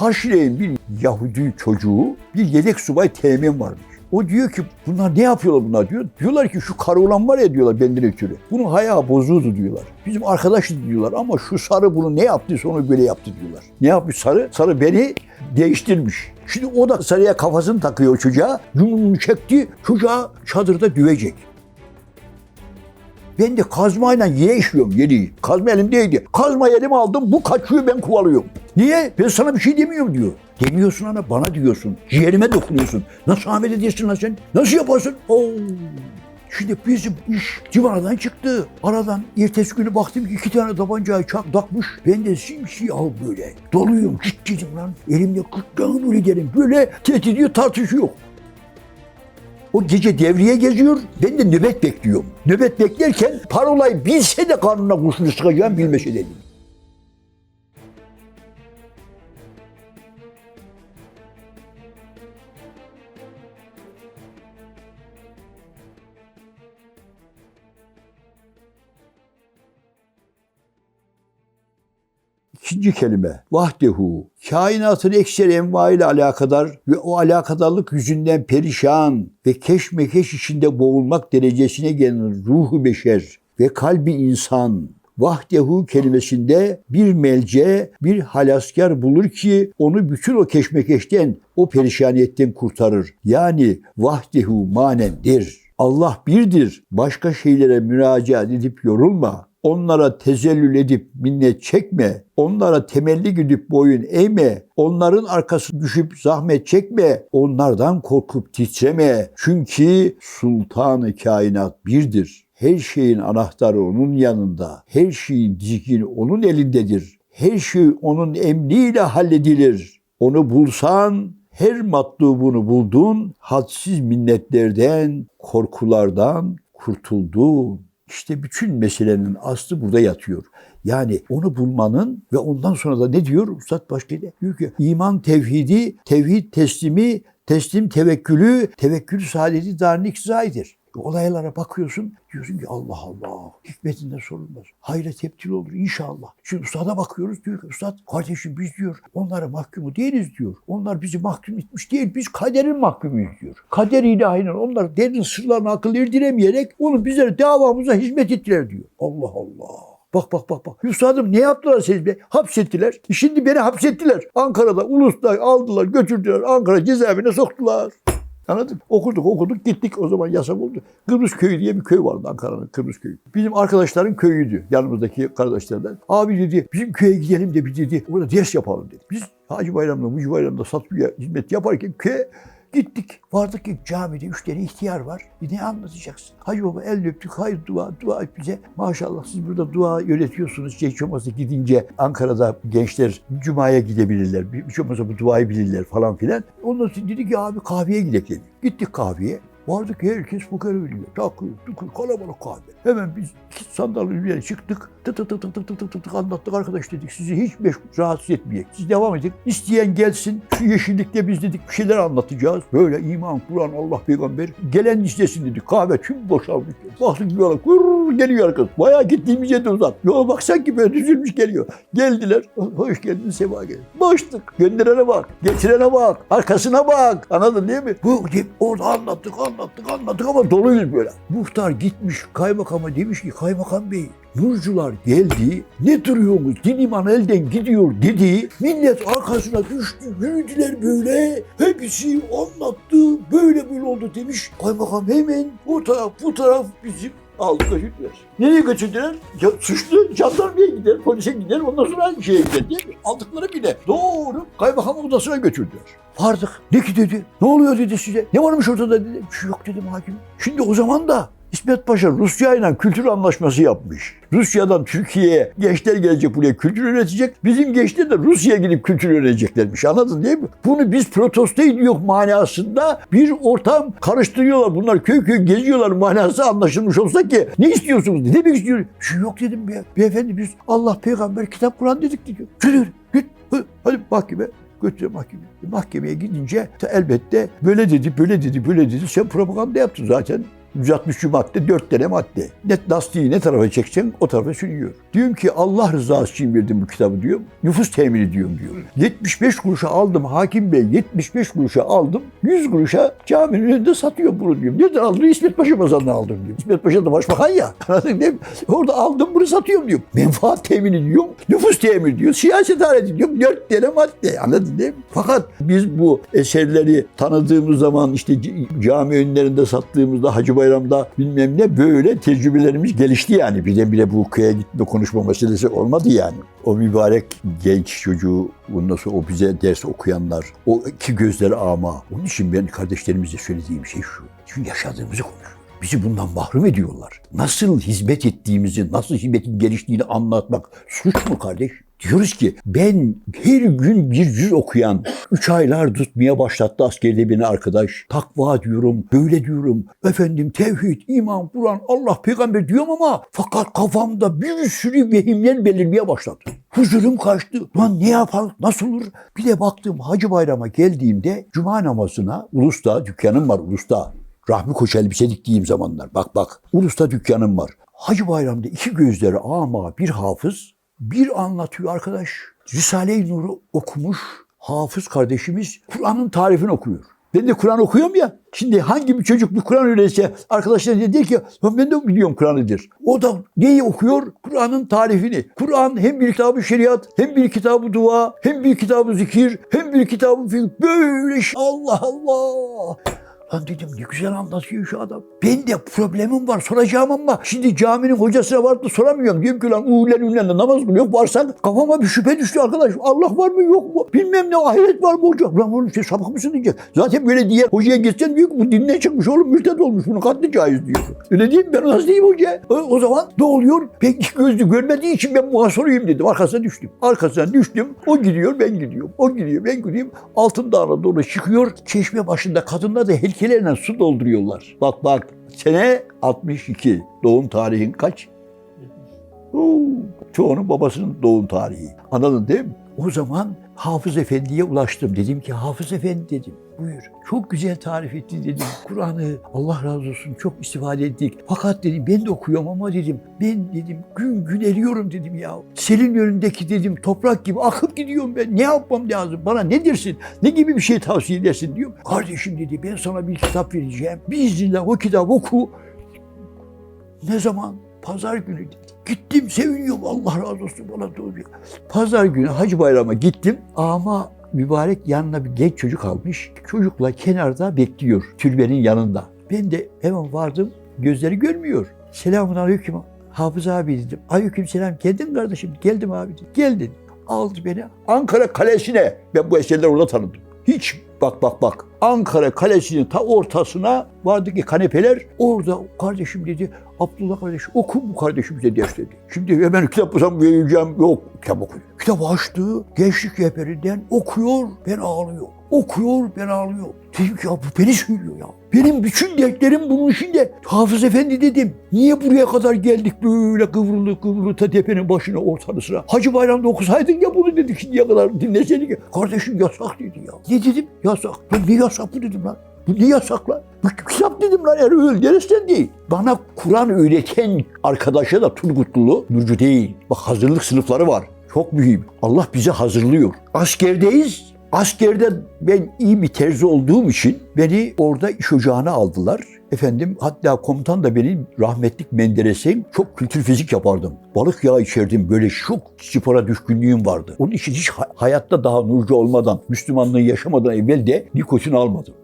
Karşılayın bir Yahudi çocuğu, bir yedek subay teğmen varmış. O diyor ki bunlar ne yapıyorlar bunlar diyor. Diyorlar ki şu karı olan var ya diyorlar benden ötürü. Bunun haya bozuğdu diyorlar. Bizim arkadaşız diyorlar ama şu sarı bunu ne yaptıysa onu böyle yaptı diyorlar. Ne yapmış sarı? Sarı beni değiştirmiş. Şimdi o da sarıya kafasını takıyor çocuğa. Yumruğunu çekti. Çocuğa çadırda düvecek. Ben de kazmayla yere işiyorum yeri. Kazma elimdeydi. Kazma elime aldım bu kaçıyor ben kovalıyorum. Niye? Ben sana bir şey demiyorum diyor. Demiyorsun ana bana diyorsun. Ciğerime dokunuyorsun. Nasıl Ahmet ediyorsun lan sen? Nasıl yaparsın? Oo. Şimdi bizim iş civaradan çıktı. Aradan ertesi günü baktım ki iki tane tabancayı çak takmış. Ben de simsiyah böyle. Doluyum. Git dedim lan. Elimde kırklarını böyle derim. Böyle tehdit ediyor tartışıyor. O gece devriye geziyor, ben de nöbet bekliyorum. Nöbet beklerken parolayı bilse de karnına kurşunu sıkacağım bilmese dedim. İkinci kelime vahdehu. Kainatın ekser envaiyle alakadar ve o alakadarlık yüzünden perişan ve keşmekeş içinde boğulmak derecesine gelen ruhu beşer ve kalbi insan vahdehu kelimesinde bir melce, bir halaskar bulur ki onu bütün o keşmekeşten, o perişaniyetten kurtarır. Yani vahdehu manendir. Allah birdir. Başka şeylere müracaat edip yorulma. Onlara tezellül edip minnet çekme. Onlara temelli gidip boyun eğme. Onların arkası düşüp zahmet çekme. Onlardan korkup titreme. Çünkü sultanı kainat birdir. Her şeyin anahtarı onun yanında. Her şeyin dizgini onun elindedir. Her şey onun emriyle halledilir. Onu bulsan her matlubunu buldun. Hadsiz minnetlerden, korkulardan kurtuldun. İşte bütün meselenin aslı burada yatıyor. Yani onu bulmanın ve ondan sonra da ne diyor Üstad Başkede? Diyor ki iman tevhidi, tevhid teslimi, teslim tevekkülü, tevekkül saadeti darın ikzaidir. Olaylara bakıyorsun diyorsun ki Allah Allah hikmetinden sorulmaz. Hayra teptil olur inşallah. Şimdi ustada bakıyoruz diyor ki ustad kardeşim biz diyor onlara mahkumu değiliz diyor. Onlar bizi mahkum etmiş değil biz kaderin mahkumuyuz diyor. Kader ilahinin onlar derin sırlarını akıl erdiremeyerek onu bizlere davamıza hizmet ettiler diyor. Allah Allah. Bak bak bak bak. Üstadım ne yaptılar siz be? Hapsettiler. Şimdi beni hapsettiler. Ankara'da, Ulus'ta aldılar, götürdüler. Ankara cezaevine soktular. Anladın mı? Okuduk okuduk gittik o zaman yasak oldu. Kıbrıs Köyü diye bir köy vardı Ankara'nın Kıbrıs Köyü. Bizim arkadaşların köyüydü yanımızdaki kardeşlerden. Abi dedi bizim köye gidelim de bir dedi orada ders yapalım dedi. Biz Hacı Bayram'da Mucu Bayram'da satmaya hizmet yaparken köye Gittik. Vardık ki camide üç tane ihtiyar var. E ne anlatacaksın? Hacı baba el öptük. Hayır dua, dua et bize. Maşallah siz burada dua yönetiyorsunuz. Hiç olmazsa gidince Ankara'da gençler Cuma'ya gidebilirler. Hiç olmazsa bu duayı bilirler falan filan. Ondan sonra dedi ki abi kahveye gidelim dedi. Gittik kahveye. Vardık herkes bu karı biliyor. Takıyor, tukuyor, kalabalık kahve. Hemen biz iki sandalye üzerine çıktık. Tı tı tı tı tı tı tı tı, tı anlattık arkadaş dedik. Sizi hiç rahatsız etmeyecek. Siz devam edin. İsteyen gelsin. Şu yeşillikte biz dedik bir şeyler anlatacağız. Böyle iman, Kur'an, Allah, peygamber. Gelen istesin dedik. Kahve tüm boşalmış. Baktık yola kurr, geliyor arkadaş. Bayağı gittiğimiz yerde uzak. Yola baksan ki böyle düzülmüş geliyor. Geldiler. Oh, hoş geldin Seba gel. Baştık. Gönderene bak. Getirene bak. Arkasına bak. Anladın değil mi? Bu orada anlattık anlattık anlattık ama doluyuz böyle. Muhtar gitmiş kaymakama demiş ki kaymakam bey Nurcular geldi, ne duruyorsunuz, din iman elden gidiyor dedi. Millet arkasına düştü, yürüdüler böyle. Hepsi anlattı, böyle böyle oldu demiş. Kaymakam hemen o taraf bu taraf bizim aldı götürdüler. Nereye götürdüler? Ya, suçlu jandarmaya gider, polise gider, ondan sonra şeye gider değil mi? Aldıkları bile doğru kaymakam odasına götürdüler. Vardık. Ne ki dedi? Ne oluyor dedi size? Ne varmış ortada dedi. Bir şey yok dedim hakim. Şimdi o zaman da İsmet Paşa Rusya ile kültür anlaşması yapmış. Rusya'dan Türkiye'ye gençler gelecek buraya kültür öğretecek. Bizim gençler de Rusya'ya gidip kültür öğreneceklermiş. Anladın değil mi? Bunu biz protesto ediyor manasında bir ortam karıştırıyorlar. Bunlar köy köy geziyorlar manası anlaşılmış olsa ki ne istiyorsunuz? Ne demek istiyor? Şu yok dedim be. Beyefendi biz Allah peygamber kitap Kur'an dedik diyor. Yürü git. Hadi mahkeme götürüyor mahkemeye. Mahkemeye gidince elbette böyle dedi, böyle dedi, böyle dedi. Sen propaganda yaptın zaten. 163 madde 4 tane madde. Net lastiği ne tarafa çekeceksin o tarafa sürüyor. Diyorum ki Allah rızası için verdim bu kitabı diyorum. Nüfus temin ediyorum diyor. 75 kuruşa aldım hakim bey 75 kuruşa aldım. 100 kuruşa caminin önünde satıyor bunu diyorum. Nereden aldın? İsmet Paşa pazarından aldım diyor. İsmet Paşa da başbakan ya. Anladın değil? Orada aldım bunu satıyorum diyor. Menfaat temin ediyorum. Nüfus temin ediyor. Siyaset alet ediyorum. 4 tane madde. Anladın değil mi? Fakat biz bu eserleri tanıdığımız zaman işte cami önlerinde sattığımızda Hacı Bayram'da bilmem ne böyle tecrübelerimiz gelişti yani. Birdenbire bu köye gitme konuşma meselesi olmadı yani. O mübarek genç çocuğu bundan sonra o bize ders okuyanlar, o iki gözleri ama. Onun için ben kardeşlerimize söylediğim şey şu. Çünkü yaşadığımızı konuşuyoruz. Bizi bundan mahrum ediyorlar. Nasıl hizmet ettiğimizi, nasıl hizmetin geliştiğini anlatmak suç mu kardeş? Diyoruz ki ben her gün bir cüz okuyan, üç aylar tutmaya başlattı askerde beni arkadaş. Takva diyorum, böyle diyorum. Efendim tevhid, iman, Kur'an, Allah, peygamber diyorum ama fakat kafamda bir sürü vehimler belirmeye başladı. Huzurum kaçtı. Lan ne yapar, nasıl olur? Bir de baktım Hacı Bayram'a geldiğimde cuma namazına, Ulus'ta dükkanım var Ulus'ta. Rahmi Koç elbise diktiğim zamanlar. Bak bak. Ulus'ta dükkanım var. Hacı Bayram'da iki gözleri ama bir hafız bir anlatıyor arkadaş. Risale-i Nur'u okumuş hafız kardeşimiz Kur'an'ın tarifini okuyor. Ben de Kur'an okuyorum ya. Şimdi hangi bir çocuk bir Kur'an öğrense arkadaşlar de der ki "Ya ben de biliyorum Kur'an'ıdır. O da neyi okuyor? Kur'an'ın tarifini. Kur'an hem bir kitabı şeriat, hem bir kitabı dua, hem bir kitabı zikir, hem bir kitabı fikir. Böyle şey. Allah Allah. Lan dedim ne güzel anlatıyor şu adam. Ben de problemim var soracağım ama şimdi caminin hocasına varıp da soramıyorum. Diyorum ki lan uğurlen ünlenle namaz kılıyor. Varsak kafama bir şüphe düştü arkadaş. Allah var mı yok mu? Bilmem ne ahiret var mı hocam? Lan oğlum sen sapık mısın diyecek. Zaten böyle diye hocaya gitsen diyor ki bu dinle çıkmış oğlum mürted olmuş. Bunun katli caiz diyor. Öyle değil mi? Ben nasıl diyeyim hoca? O, o zaman ne oluyor? Ben iki gözlü görmediği için ben buna sorayım dedim. Arkasına düştüm. Arkasına düştüm. O gidiyor ben gidiyorum. O gidiyor ben gidiyorum. Altın Dağı'na doğru çıkıyor. Çeşme başında kadınlar da heykellerle su dolduruyorlar. Bak bak sene 62. Doğum tarihin kaç? Oo, çoğunun babasının doğum tarihi. Anladın değil mi? O zaman Hafız Efendi'ye ulaştım. Dedim ki Hafız Efendi dedim. Buyur. Çok güzel tarif etti dedim. Kur'an'ı Allah razı olsun çok istifade ettik. Fakat dedim ben de okuyorum ama dedim ben dedim gün gün eriyorum dedim ya. Senin önündeki dedim toprak gibi akıp gidiyorum ben. Ne yapmam lazım? Bana ne dersin? Ne gibi bir şey tavsiye edersin diyor. Kardeşim dedi ben sana bir kitap vereceğim. Biiznillah o kitabı oku. Ne zaman? Pazar günü dedi. Gittim seviniyorum Allah razı olsun bana doğruyor. Pazar günü Hacı Bayram'a gittim ama mübarek yanına bir genç çocuk almış. Çocukla kenarda bekliyor türbenin yanında. Ben de hemen vardım gözleri görmüyor. Selamun aleyküm Hafız abi dedim. Aleyküm selam geldin kardeşim. Geldim abi. Geldin. Aldı beni Ankara Kalesi'ne. Ben bu eserleri orada tanıdım. Hiç bak bak bak. Ankara Kalesi'nin ta ortasına vardı ki kanepeler. Orada kardeşim dedi Abdullah kardeş oku bu kardeşim bize ders dedi. Şimdi hemen kitap bulsam vereceğim. Yok kitap okuyor. Kitabı açtı. Gençlik rehberinden okuyor. Ben ağlıyor. Okuyor ben ağlıyor. Dedim ki ya bu beni söylüyor ya. Benim bütün dertlerim bunun içinde. Hafız Efendi dedim. Niye buraya kadar geldik böyle kıvrılı kıvrılı ta tepenin başına ortasına. Hacı Bayram'da okusaydın ya bunu dedik şimdiye kadar dinleseydik. ya. Kardeşim yasak dedi ya. Ne dedim? Yasak. Ben ne yasak bu dedim lan. Bu ne yasak lan? Bu kitap dedim lan eğer öyle dersen değil. Bana Kur'an öğreten arkadaşa da Turgutlulu Nurcu değil. Bak hazırlık sınıfları var. Çok mühim. Allah bizi hazırlıyor. Askerdeyiz. Askerde ben iyi bir terzi olduğum için beni orada iş ocağına aldılar. Efendim hatta komutan da benim rahmetlik Menderes'im çok kültür fizik yapardım. Balık yağı içerdim böyle çok spora düşkünlüğüm vardı. Onun için hiç ha- hayatta daha nurcu olmadan, Müslümanlığı yaşamadan evvel de nikotini almadım.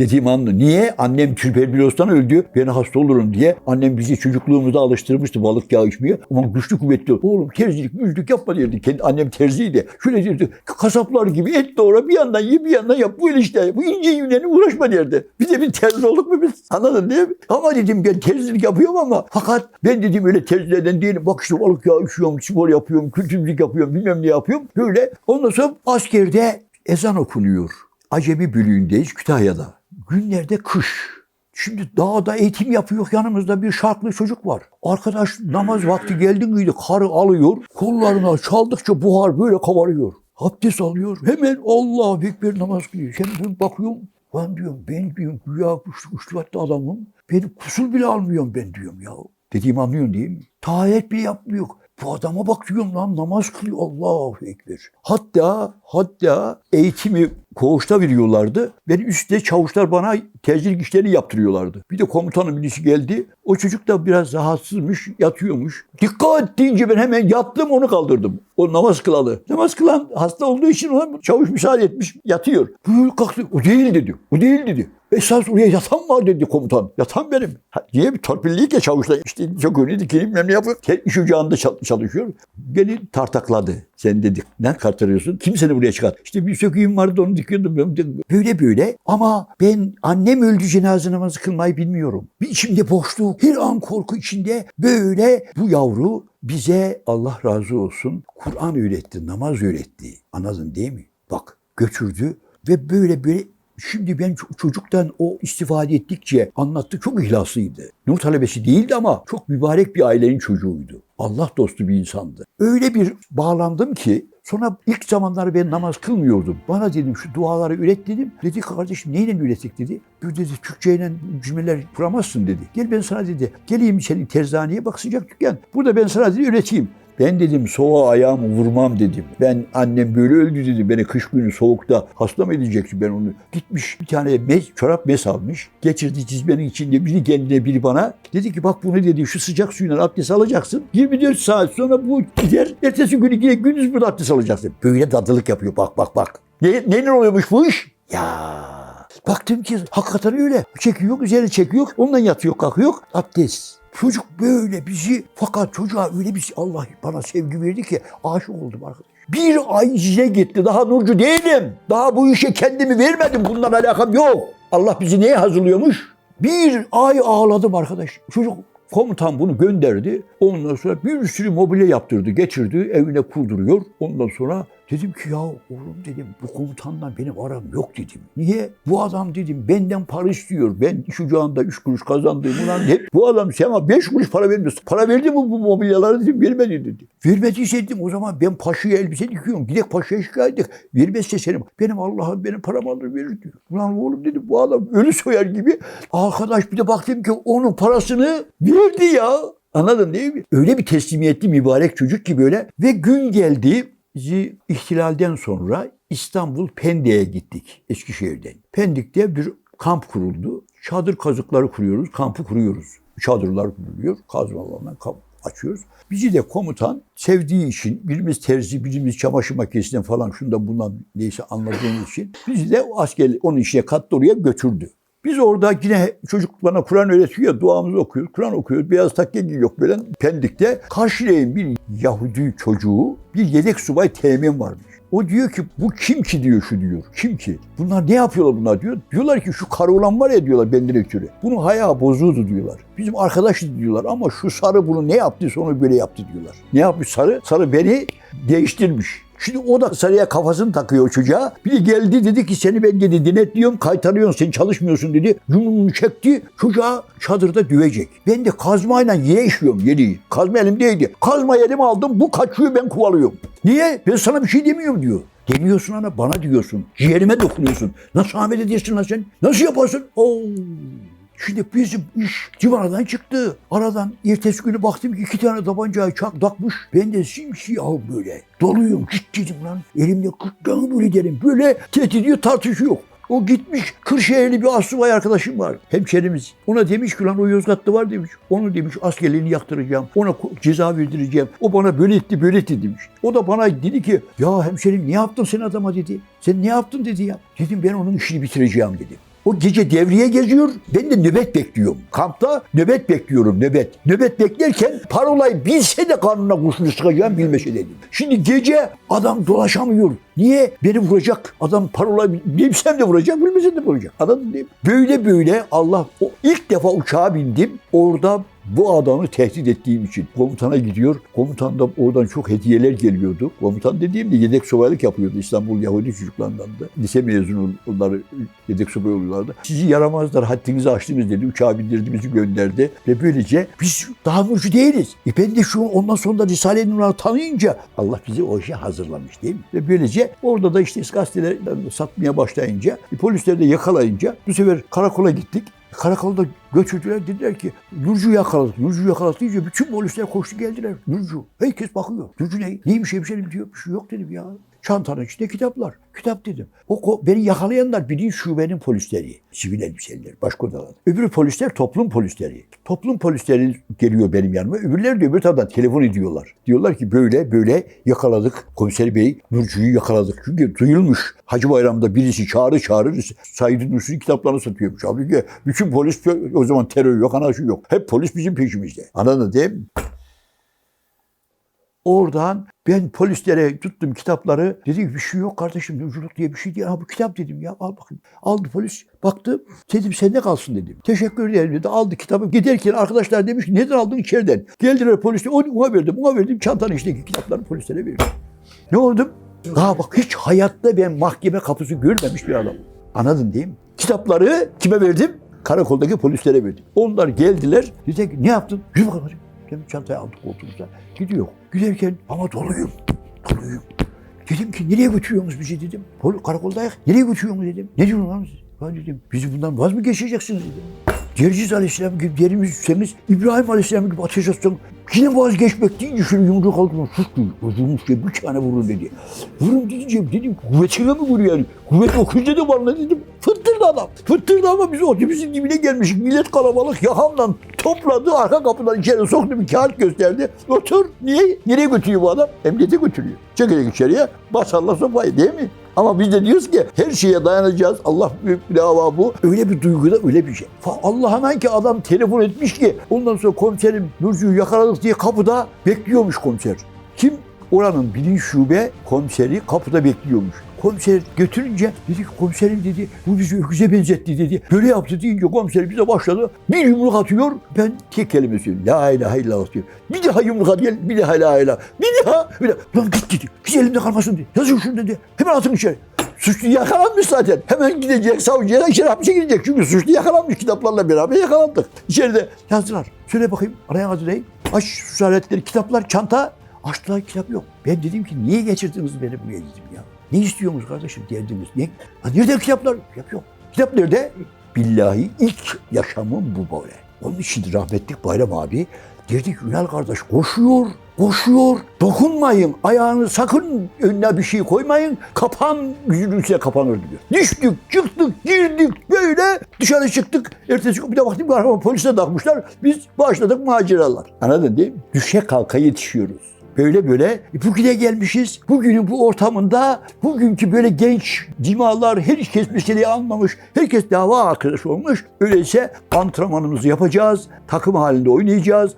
Dediğim anlı. Niye? Annem tüberkülozdan öldü. Ben hasta olurum diye. Annem bizi çocukluğumuzda alıştırmıştı balık yağı içmeye. Ama güçlü kuvvetli. Oğlum terzilik, müzlük yapma derdi. Kendi annem terziydi. Şöyle derdi. Kasaplar gibi et doğra bir yandan ye bir yandan yap. El işte. Bu ince yünlerine uğraşma derdi. Bir de bir terzi olduk mu biz? Anladın değil mi? Ama dedim ben terzilik yapıyorum ama fakat ben dedim öyle terzilerden değilim. Bak işte balık yağı içiyorum, spor yapıyorum, kültürlük yapıyorum, bilmem ne yapıyorum. Böyle. Ondan sonra askerde ezan okunuyor. Acemi bölüğündeyiz Kütahya'da. Günlerde kış. Şimdi dağda eğitim yapıyor yanımızda bir şarklı çocuk var. Arkadaş namaz vakti geldi miydi karı alıyor. Kollarına çaldıkça buhar böyle kabarıyor. Abdest alıyor. Hemen Allah Ekber namaz kılıyor. Şimdi ben bakıyorum Lan diyorum ben diyorum güya kuşlu kuşluvatlı adamım. Benim kusul bile almıyorum ben diyorum ya. Dediğimi anlıyorsun değil mi? Taharet bile yapmıyor. Bu adama bak diyorum lan namaz kılıyor Allahu Ekber. Hatta hatta eğitimi koğuşta veriyorlardı. Beni üstte çavuşlar bana tercih işleri yaptırıyorlardı. Bir de komutanın birisi geldi. O çocuk da biraz rahatsızmış, yatıyormuş. Dikkat deyince ben hemen yattım onu kaldırdım. O namaz kılalı. Namaz kılan hasta olduğu için ona çavuş müsaade etmiş yatıyor. Böyle kalktı. O değil dedi. O değil dedi. Esas oraya yatan var dedi komutan. Yatan benim. Ha, diye bir torpilliyik ya çavuşla. İşte çok önü dikeyim ne yapıyor. İş ocağında çal- çalışıyor. Beni tartakladı. Sen dedik ne kartarıyorsun? Kim seni buraya çıkar? İşte bir söküğüm vardı onu dikiyordum. Böyle böyle. Ama ben annem öldü cenaze namazı kılmayı bilmiyorum. Bir içimde boşluk, her an korku içinde böyle bu yavru bize Allah razı olsun Kur'an öğretti, namaz öğretti. Anladın değil mi? Bak götürdü ve böyle böyle Şimdi ben ço- çocuktan o istifade ettikçe anlattı çok ihlaslıydı. Nur talebesi değildi ama çok mübarek bir ailenin çocuğuydu. Allah dostu bir insandı. Öyle bir bağlandım ki sonra ilk zamanlar ben namaz kılmıyordum. Bana dedim şu duaları üret dedim. Dedi kardeşim neyle ürettik dedi. Bu dedi Türkçeyle cümleler kuramazsın dedi. Gel ben sana dedi geleyim senin terzaneye bak sıcak dükkan. Burada ben sana dedi üreteyim. Ben dedim soğuğa ayağımı vurmam dedim. Ben annem böyle öldü dedi. Beni kış günü soğukta hasta mı edecekti ben onu. Gitmiş bir tane mes, çorap mes almış. Getirdi çizmenin içinde biri kendine biri bana. Dedi ki bak bunu dedi şu sıcak suyla abdest alacaksın. 24 saat sonra bu gider. Ertesi günü yine gündüz burada abdest alacaksın. Böyle dadılık yapıyor bak bak bak. Ne, neler oluyormuş bu iş? Ya Baktım ki hakikaten öyle. Çekiyor, üzerine çekiyor. Ondan yatıyor, kalkıyor. Abdest. Çocuk böyle bizi fakat çocuğa öyle bir Allah bana sevgi verdi ki aşık oldum arkadaş. Bir ay içine gitti. Daha nurcu değilim. Daha bu işe kendimi vermedim. Bundan alakam yok. Allah bizi neye hazırlıyormuş? Bir ay ağladım arkadaş. Çocuk komutan bunu gönderdi. Ondan sonra bir sürü mobilya yaptırdı, getirdi, evine kurduruyor. Ondan sonra dedim ki ya oğlum dedim bu komutanla benim aram yok dedim. Niye? Bu adam dedim benden para istiyor. Ben iş ocağında üç kuruş kazandığım ulan hep bu adam sana beş kuruş para vermiyorsun. Para verdi mi bu mobilyaları dedim vermedi dedi. Vermediyse dedim o zaman ben paşaya elbise dikiyorum. Gidek paşaya şikayet edek. Vermezse senin benim Allah'ım benim paramı alır verir diyor. Ulan oğlum dedim bu adam ölü soyar gibi. Arkadaş bir de baktım ki onun parasını verdi ya. Anladın değil mi? Öyle bir teslimiyetli mübarek çocuk ki böyle. Ve gün geldi ihtilalden sonra İstanbul Pendik'e gittik Eskişehir'den. Pendik'te bir kamp kuruldu. Çadır kazıkları kuruyoruz, kampı kuruyoruz. Çadırlar kuruluyor, kazmalarla kamp açıyoruz. Bizi de komutan sevdiği için, birimiz terzi, birimiz çamaşır makinesinden falan şundan bundan neyse anladığımız için bizi de asker onun işine kattı oraya götürdü. Biz orada yine çocuk bana Kur'an öğretiyor duamızı okuyoruz, Kur'an okuyoruz. Beyaz takke giyiyor böyle Pendik'te. Karşılayın bir Yahudi çocuğu, bir yedek subay temin varmış. O diyor ki bu kim ki diyor şu diyor. Kim ki? Bunlar ne yapıyorlar bunlar diyor. Diyorlar ki şu karı olan var ya diyorlar ben direktörü. Bunun haya bozuğdu diyorlar. Bizim arkadaşız diyorlar ama şu sarı bunu ne yaptıysa onu böyle yaptı diyorlar. Ne yapmış sarı? Sarı beni değiştirmiş. Şimdi o da sarıya kafasını takıyor çocuğa. Bir de geldi dedi ki seni ben dedi denetliyorum, kaytarıyorum, sen çalışmıyorsun dedi. Yumruğunu çekti, çocuğa çadırda düvecek. Ben de kazmayla ye işliyorum yediği. Kazma elimdeydi. Kazma elime aldım, bu kaçıyor ben kovalıyorum. Niye? Ben sana bir şey demiyorum diyor. Demiyorsun ana bana diyorsun. Ciğerime dokunuyorsun. Nasıl Ahmet ediyorsun lan sen? Nasıl yaparsın? Oo. Şimdi bizim iş civaradan çıktı. Aradan ertesi günü baktım ki iki tane tabancayı çak takmış. Ben de simsiyahım böyle. Doluyum. Git dedim lan. Elimde kırk tane böyle derim. Böyle tehdit ediyor tartışıyor. O gitmiş Kırşehirli bir asubay arkadaşım var. Hemşerimiz. Ona demiş ki lan o Yozgat'ta var demiş. Onu demiş askerliğini yaktıracağım. Ona ceza verdireceğim. O bana böyle etti böyle etti demiş. O da bana dedi ki ya hemşerim ne yaptın sen adama dedi. Sen ne yaptın dedi ya. Dedim ben onun işini bitireceğim dedi. O gece devriye geziyor. Ben de nöbet bekliyorum. Kampta nöbet bekliyorum nöbet. Nöbet beklerken parolayı bilse de karnına kurşunu sıkacağım bilmese dedim. Şimdi gece adam dolaşamıyor. Niye? Beni vuracak. Adam parolayı bilsem de vuracak, bilmesem de vuracak. Mi? Böyle böyle Allah o ilk defa uçağa bindim. Orada Bu adamı tehdit ettiğim için komutana gidiyor. Komutan da oradan çok hediyeler geliyordu. Komutan dediğimde yedek subaylık yapıyordu İstanbul Yahudi çocuklarından da. Lise mezunu onları yedek subay oluyorlardı. Sizi yaramazlar haddinizi aştınız dedi. Uçağa bindirdi bizi gönderdi. Ve böylece biz daha mürcü değiliz. E ben de şu ondan sonra da Risale-i tanıyınca Allah bizi o işe hazırlamış değil mi? Ve böylece orada da işte gazeteler satmaya başlayınca e, polisler de yakalayınca bu sefer karakola gittik. Karakolda götürdüler dediler ki Nurcu yakaladık. Nurcu yakaladık deyince bütün polisler koştu geldiler. Nurcu. Herkes bakıyor. Nurcu ne? Neymiş hemşerim diyor. Bir şey yok dedim ya. Çantanın içinde kitaplar. Kitap dedim. O beni yakalayanlar birinci şubenin polisleri. Sivil elbiseliler, başkodalar. Öbürü polisler toplum polisleri. Toplum polisleri geliyor benim yanıma. Öbürleri de öbür taraftan telefon ediyorlar. Diyorlar ki böyle böyle yakaladık. Komiser Bey Nurcu'yu yakaladık. Çünkü duyulmuş. Hacı Bayram'da birisi çağrı çağırır. Said Nursi'nin kitaplarını satıyormuş. Halbuki bütün polis o zaman terör yok, anarşi yok. Hep polis bizim peşimizde. Anladın değil mi? Oradan ben polislere tuttum kitapları. Dedi bir şey yok kardeşim yolculuk diye bir şey değil. Ha bu kitap dedim ya al bakayım. Aldı polis. Baktı. Dedim sende kalsın dedim. Teşekkür ederim dedi. Aldı kitabı. Giderken arkadaşlar demiş ki neden aldın içeriden? Geldiler polisler. Onu ona verdim. Ona verdim. Çantanın içindeki kitapları polislere verdim. Ne oldu? Ha bak hiç hayatta ben mahkeme kapısı görmemiş bir adam. Anladın değil mi? Kitapları kime verdim? Karakoldaki polislere verdim. Onlar geldiler. Dedi ki ne yaptın? Yürü bakalım. Dedim çantayı aldık koltuğumuza. Gidiyor. Giderken ama doluyum. Doluyum. Dedim ki nereye götürüyorsunuz bizi dedim. Karakoldayız. Nereye götürüyorsunuz dedim. Ne diyorsunuz lan? Ben dedim bizi bundan vaz mı geçeceksiniz dedim. Cerciz Aleyhisselam gibi derimiz üstseniz İbrahim Aleyhisselam gibi ateş atsan yine vazgeçmek deyince şöyle yumruk aldım. Sus diyor. Vurmuş diye bir tane vurun dedi. Vurun deyince dedim kuvvetine mi vuruyor yani? Kuvvet okuyunca da var ne dedim. Fıttırdı adam. Fıttırdı ama biz otobüsün dibine gelmişik. Millet kalabalık yakamdan topladı. Arka kapıdan içeri soktu bir kağıt gösterdi. Otur. Niye? Nereye götürüyor bu adam? Emniyete götürüyor. Çekilecek içeriye. Basarlar sopayı değil mi? Ama biz de diyoruz ki her şeye dayanacağız. Allah büyük bir dava bu. Öyle bir duyguda öyle bir şey. Allah'ına ki adam telefon etmiş ki ondan sonra komiserim Nurcu'yu yakaladık diye kapıda bekliyormuş komiser. Kim? Oranın birinci şube komiseri kapıda bekliyormuş. Komiser götürünce dedi komiserim dedi bu bizi öküze benzetti dedi. Böyle yaptı deyince komiser bize başladı. Bir yumruk atıyor. Ben tek kelime söylüyorum. La ilahe illallah diyor. Bir daha yumruk atıyor. Bir daha la ilahe. Bir daha. Bir daha. Lan git dedi. Git elimde kalmasın dedi. Yazın şunu dedi. Hemen atın içeri. Suçlu yakalanmış zaten. Hemen gidecek savcıya içeri hapse girecek. Çünkü suçlu yakalanmış kitaplarla beraber yakalandık. İçeride yazdılar. Söyle bakayım arayan adı ne? Aç suç aletleri, kitaplar, çanta. Açtılar kitap yok. Ben dedim ki niye geçirdiniz beni buraya dedim ya. Ne istiyorsunuz kardeşim derdiniz? Ne? Ha, nerede kitaplar? Kitap yok. Kitap nerede? Billahi ilk yaşamım bu böyle. Onun için rahmetlik Bayram abi derdi ki Ünal kardeş koşuyor, koşuyor. Dokunmayın, ayağını sakın önüne bir şey koymayın. Kapan, yüzünüze kapanır diyor. Düştük, çıktık, girdik böyle dışarı çıktık. Ertesi gün bir de baktım ki arkama polise takmışlar. Biz başladık maceralar. Anladın değil mi? Düşe kalka yetişiyoruz. Böyle böyle e, bugüne gelmişiz. Bugünün bu ortamında bugünkü böyle genç cimalar herkes meseleyi anlamış. Herkes dava arkadaş olmuş. Öyleyse antrenmanımızı yapacağız. Takım halinde oynayacağız.